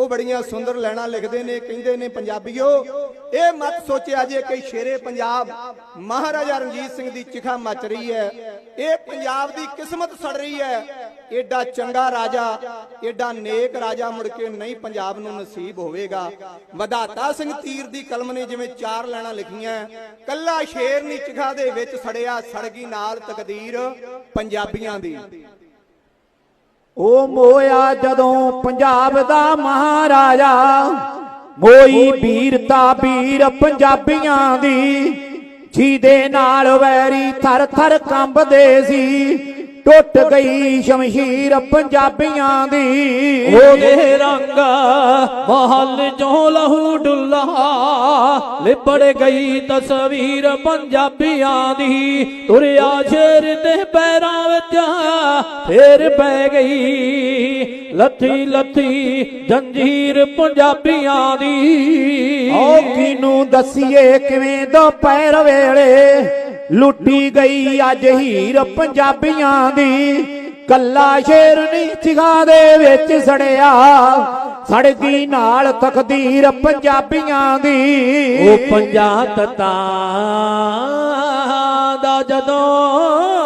ਉਹ ਬੜੀਆਂ ਸੁੰਦਰ ਲੈਣਾ ਲਿਖਦੇ ਨੇ, ਕਹਿੰਦੇ ਨੇ, ਪੰਜਾਬੀਓ, ਇਹ ਮਤ ਸੋਚਿਆ ਜੇ ਕਿ ਸ਼ੇਰੇ ਪੰਜਾਬ ਮਹਾਰਾਜਾ ਰਣਜੀਤ ਸਿੰਘ ਦੀ ਚਿਖਾ ਮਚ ਰਹੀ ਹੈ, ਇਹ ਪੰਜਾਬ ਦੀ ਕਿਸਮਤ ਸੜ ਰਹੀ ਹੈ, ਏਡਾ ਚੰਗਾ ਰਾਜਾ, ਏਡਾ ਨੇਕ ਰਾਜਾ ਮੁੜ ਕੇ ਨਹੀਂ ਪੰਜਾਬ ਨੂੰ ਨਸੀਬ ਹੋਵੇਗਾ। ਵਧਾਤਾ ਸਿੰਘ ਤੀਰ ਦੀ ਕਲਮ ਨੇ ਜਿਵੇਂ ਚਾਰ ਲੈਣਾ ਲਿਖੀਆਂ, ਕੱਲਾ ਸ਼ੇਰ ਨਹੀਂ ਚਿਖਾ ਦੇ ਵਿੱਚ ਸੜਿਆ, ਸੜਗੀ ਨਾਲ ਤਕਦੀਰ ਪੰਜਾਬੀਆਂ ਦੀ। ਉਹ ਮੋਇਆ ਜਦੋਂ ਪੰਜਾਬ ਦਾ ਮਹਾਰਾਜਾ, ਮੋਈ ਵੀਰਤਾ ਵੀਰ ਪੰਜਾਬੀਆਂ ਦੀ, ਜਿਹਦੇ ਨਾਲ ਵੈਰੀ ਥਰ ਥਰ ਕੰਬਦੇ ਸੀ। ਟੁੱਟ ਗਈ ਸ਼ਮਸ਼ੀਰ ਪੰਜਾਬੀਆਂ ਦੀ। ਉਹਦੇ ਰੰਗ ਮਹਲ ਚੋਂ ਲਹੂ ਡੁੱਲਾ ਲਿਪੜ ਗਈ ਤਸਵੀਰ ਪੰਜਾਬੀਆਂ ਦੀ। ਤੁਰਿਆ ਸ਼ੇਰ ਦੇ ਪੈਰਾਂ ਵਿੱਚ ਫੇਰ ਪੈ ਗਈ ਲੱਥੀ ਲੱਥੀ ਜੰਜੀਰ ਪੰਜਾਬੀਆਂ ਦੀ। ਓ ਕਿਨੂੰ ਦਸੀਏ ਕਿਵੇਂ ਦੁਪਹਿਰ ਵੇਲੇ? ਲੁੱਟੀ ਗਈ ਅੱਜ ਹੀਰ ਪੰਜਾਬੀਆਂ ਦੀ। ਕੱਲਾ ਸ਼ੇਰ ਨਹੀਂ ਚਿਗਾ ਦੇ ਵਿੱਚ ਸੜਿਆ। ਸੜਦੀ ਨਾਲ ਤਕਦੀਰ ਪੰਜਾਬੀਆਂ ਦੀ। ਉਹ ਪੰਜਾਂ ਤਤਾਂ ਦਾ ਜਦੋਂ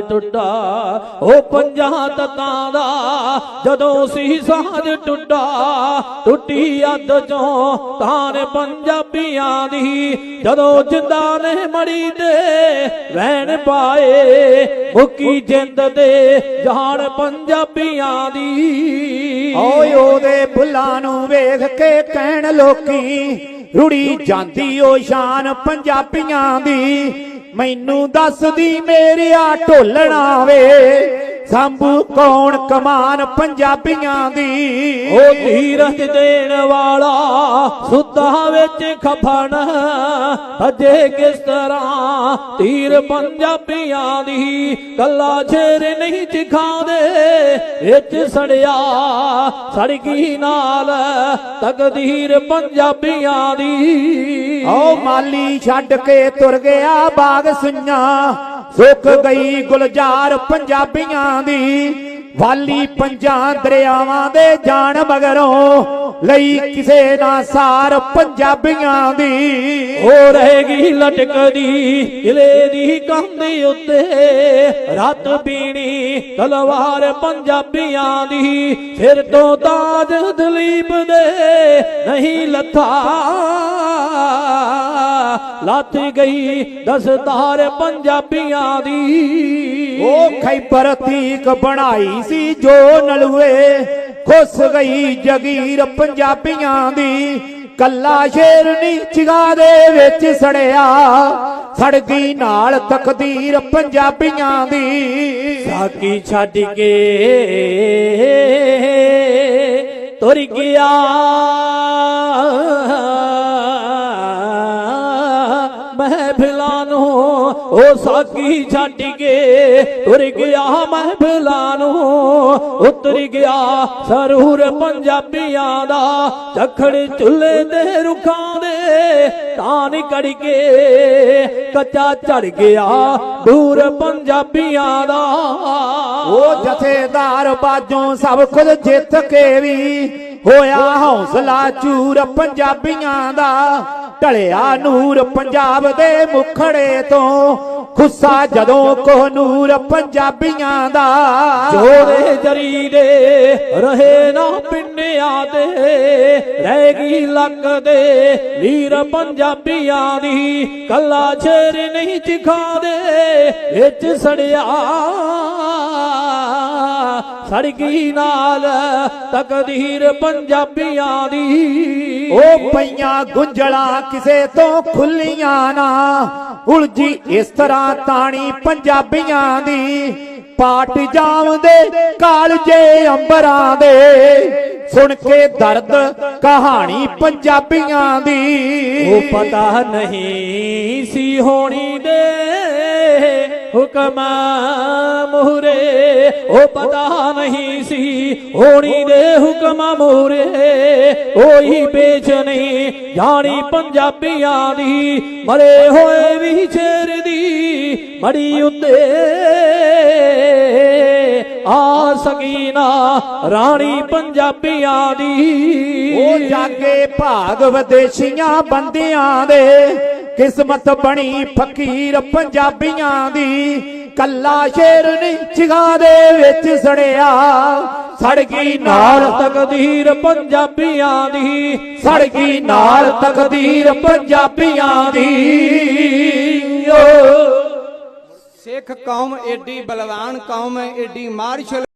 ਟੁੱਟਾ, ਉਹ ਪੰਜਾਂ ਤਤਾਂ ਦਾ ਜਦੋਂ ਸੀਸਾ ਜ ਟੁੱਟਾ, ਟੁੱਟੀ ਅੱਧ ਚੋਂ ਤਾਨ ਪੰਜਾਬੀਆਂ ਦੀ। ਜਦੋਂ ਜਿੰਦਾ ਨੇ ਮੜੀ ਦੇ ਵੈਣ ਪਾਏ ਮੁੱਕੀ ਜਿੰਦ ਦੇ ਜਾਣ ਪੰਜਾਬੀਆਂ ਦੀ। ਓਏ ਉਹਦੇ ਬੁੱਲਾਂ ਨੂੰ ਵੇਖ ਕੇ ਕਹਿਣ ਲੋਕੀ, ਰੁੜੀ ਜਾਂਦੀ ਓ ਸ਼ਾਨ ਪੰਜਾਬੀਆਂ ਦੀ। ਮੈਨੂੰ ਦੱਸਦੀ ਮੇਰਿਆ ਢੋਲਣਾ ਵੇ ਸੰਭੂ ਕੌਣ ਕਮਾਨ ਪੰਜਾਬੀਆਂ ਦੀ? ਉਹ ਧੀਰਜ ਦੇਣ ਵਾਲਾ ਸੁੱਤਾ ਵਿੱਚ ਖਫਣ ਭਜੇ ਕਿਸ ਤਰ੍ਹਾਂ ਤੀਰ ਪੰਜਾਬੀਆਂ ਦੀ? ਕੱਲਾ ਛੇਰ ਨਹੀਂ ਚਖਾਉਂਦੇ ਵਿੱਚ ਸੜਿਆ ਸੜਕੀ ਨਾਲ ਤਕਦੀਰ ਪੰਜਾਬੀਆਂ ਦੀ। ਓ ਮਾਲੀ ਛੱਡ ਕੇ ਤੁਰ ਗਿਆ ਬਾਗ ਸੁਈਆਂ। ਸੁੱਕ ਗਈ ਗੁਲਜ਼ਾਰ ਪੰਜਾਬੀਆਂ ਦੀ, ਵਾਲੀ ਪੰਜਾਂ ਦਰਿਆਵਾਂ ਦੇ ਜਾਣ ਮਗਰੋਂ ਲਈ ਕਿਸੇ ਨਾ ਸਾਰ ਪੰਜਾਬੀਆਂ ਦੀ। ਹੋ ਰਹੇਗੀ ਲਟਕਦੀ ਕਿਲੇ ਦੀ ਕੰਧ ਉੱਤੇ। ਰਾਤ ਪੀਣੀ ਤਲਵਾਰ ਪੰਜਾਬੀਆਂ ਦੀ, ਫਿਰ ਤੋਂ ਤਾਜ ਦਲੀਪ ਦੇ ਨਹੀਂ ਲੱਥਾ। ਲੱਥ ਗਈ ਦਸਤਾਰ ਪੰਜਾਬੀਆਂ ਦੀ। ਉਹ ਖੈਬਰ ਤੀਕ ਬਣਾਈ ਸੀ ਜੋ ਨਲੂਏ ਖੁੱਸ ਗਈ ਜਗੀਰ ਪੰਜਾਬੀਆਂ ਦੀ। ਕੱਲਾ ਸ਼ੇਰ ਨੀ ਚਿਗਾ ਦੇ ਵਿੱਚ ਸੜਿਆ ਸੜਗੀ ਨਾਲ ਤਕਦੀਰ ਪੰਜਾਬੀਆਂ ਦੀ। ਸਾਕੀ ਛੱਡ ਕੇ ਤੁਰ ਗਿਆ। ਉਹ ਸਾਕੀ ਛੱਡ ਕੇ ਤੁਰ ਗਿਆ ਮਹਿਫਲਾਂ ਨੂੰ। ਉਤਰ ਗਿਆ ਸਰੂਰ ਪੰਜਾਬੀਆਂ ਦਾ। ਝਖੜ ਚੁੱਲ੍ਹੇ ਦੇ ਰੁੱਖਾਂ ਦੇ ਤਾਨ ਕੜ ਕੇ ਕੱਚਾ ਚੜ ਗਿਆ ਦੂਰ ਪੰਜਾਬੀਆਂ ਦਾ। ਉਹ ਜਥੇਦਾਰ ਬਾਜੋਂ ਸਭ ਕੁਝ ਜਿੱਤ ਕੇ ਵੀ ਹੋਇਆ ਹੌਸਲਾ ਚੂਰ ਪੰਜਾਬੀਆਂ ਦਾ। ਢਲਿਆ ਨੂਰ ਪੰਜਾਬ ਦੇ ਮੁਖੜੇ ਤੋਂ। ਖੁੱਸਾ ਜਦੋਂ ਕੋਹ ਨੂਰ ਪੰਜਾਬੀਆਂ ਦਾ। ਜੋੜੇ ਜਰੀ ਦੇ, ਰਹੇ ਨਾ ਪਿੰਡਿਆਂ ਦੇ। ਰਹਿ ਗਈ ਲੱਕ ਦੇ ਵੀਰ ਪੰਜਾਬੀਆਂ ਦੀ। ਕੱਲਾ ਛੇਰ ਨਹੀਂ ਚਖਾ ਦੇ ਵਿੱਚ ਸੜਿਆ ਸੜਗੀ ਨਾਲ ਤਕਦੀਰ ਪੰਜਾਬੀਆਂ ਦੀ। ਉਹ ਪਈਆਂ ਗੁੰਝਲਾਂ ਕਿਸੇ ਤੋਂ ਖੁੱਲੀਆਂ ਨਾ। ਉਲਝੀ ਇਸ ਤਰ੍ਹਾਂ ਤਾਣੀ ਪੰਜਾਬੀਆਂ ਦੀ। ਪਾਟ ਜਾਵਦੇ ਕਾਲਜੇ ਅੰਬਰਾਂ ਦੇ। ਸੁਣ ਕੇ ਦਰਦ ਕਹਾਣੀ ਪੰਜਾਬੀਆਂ ਦੀ। ਉਹ ਪਤਾ ਨਹੀਂ ਸੀ ਹੋਣੀ ਦੇ। ਹੁਕਮ ਮੂਰੇ ਉਹ ਪਤਾ ਨਹੀਂ ਸੀ, ਹੋਣੀ ਦੇ ਹੁਕਮ ਮੂਰੇ ਉਹੀ ਵੇਚ ਨਹੀਂ, ਜਾਣੀ ਪੰਜਾਬੀਆਂ ਦੀ, ਮਰੇ ਹੋਏ ਵੀ ਸ਼ੇਰ ਦੀ ਮੜੀ ਉੱਤੇ। ਆ ਸਕੀਨਾ ਰਾਣੀ ਪੰਜਾਬੀਆਂ ਦੀ। ਉਹ ਜਾਗੇ ਭਾਗ ਵਿਦੇਸ਼ੀਆਂ ਬੰਦਿਆਂ ਦੇ। ਕਿਸਮਤ ਬਣੀ ਫਕੀਰ ਪੰਜਾਬੀਆਂ ਦੀ। ਕੱਲਾ ਸ਼ੇਰ ਨਹੀਂ ਚਿਗਾ ਦੇ ਵਿੱਚ ਸੜਿਆ। ਸੜ ਗਈ ਨਾਲ ਤਕਦੀਰ ਪੰਜਾਬੀਆਂ ਦੀ। ਸੜ ਗਈ ਨਾਲ ਤਕਦੀਰ ਪੰਜਾਬੀਆਂ ਦੀ। ਓ। ਸਿੱਖ ਕੌਮ ਏਡੀ ਬਲਵਾਨ ਕੌਮ ਏਡੀ ਮਾਰਸ਼ਲ